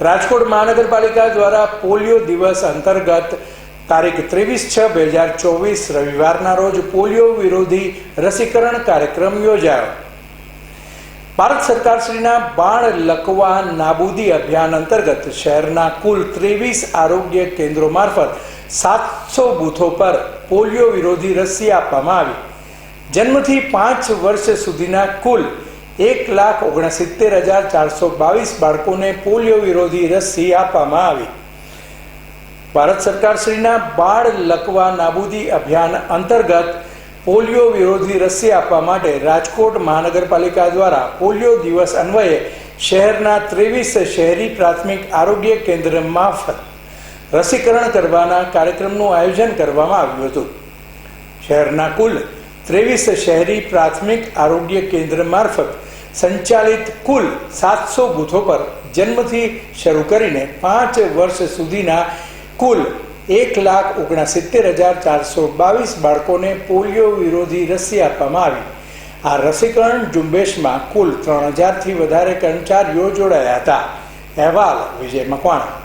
રાજકોટ મહાનગરપાલિકા દ્વારા પોલિયો દિવસ અંતર્ગત તારીખ ત્રેવીસ છ બે હજાર ચોવીસ રવિવારના રોજ પોલિયો વિરોધી રસીકરણ કાર્યક્રમ યોજાયો. ભારત સરકારશ્રીના બાળ લકવા નાબૂદી અભિયાન અંતર્ગત શહેરના કુલ ત્રેવીસ આરોગ્ય કેન્દ્રો મારફત સાતસો બૂથો પર પોલિયો વિરોધી રસી આપવામાં આવી. જન્મથી પાંચ વર્ષ સુધીના કુલ એક લાખ ઓગણસિત્તેર હજાર ચારસો બાવીસ બાળકોને પોલિયો વિરોધી રસી આપવામાં આવી. ભારત સરકારશ્રીના બાળ લકવા નાબૂદી અભિયાન અંતર્ગત પોલિયો વિરોધી રસી આપવા માટે રાજકોટ મહાનગરપાલિકા દ્વારા પોલિયો દિવસ અન્વયે શહેરના ત્રેવીસ શહેરી પ્રાથમિક આરોગ્ય કેન્દ્ર મારફત રસીકરણ કરવાના કાર્યક્રમનું આયોજન કરવામાં આવ્યું હતું. શહેરના કુલ ત્રેવીસ શહેરી પ્રાથમિક આરોગ્ય કેન્દ્ર મારફત સંચાલિત કુલ સાતસો બૂથો પર જન્મથી શરૂ કરીને પાંચ વર્ષ સુધીના કુલ એક લાખ ઓગણસિત્તેર હજાર ચારસો બાવીસ બાળકોને પોલિયો વિરોધી રસી આપવામાં આવી. આ રસીકરણ ઝુંબેશમાં કુલ ત્રણ હજારથી વધારે કર્મચારીઓ જોડાયા હતા. અહેવાલ વિજય મકવાણા.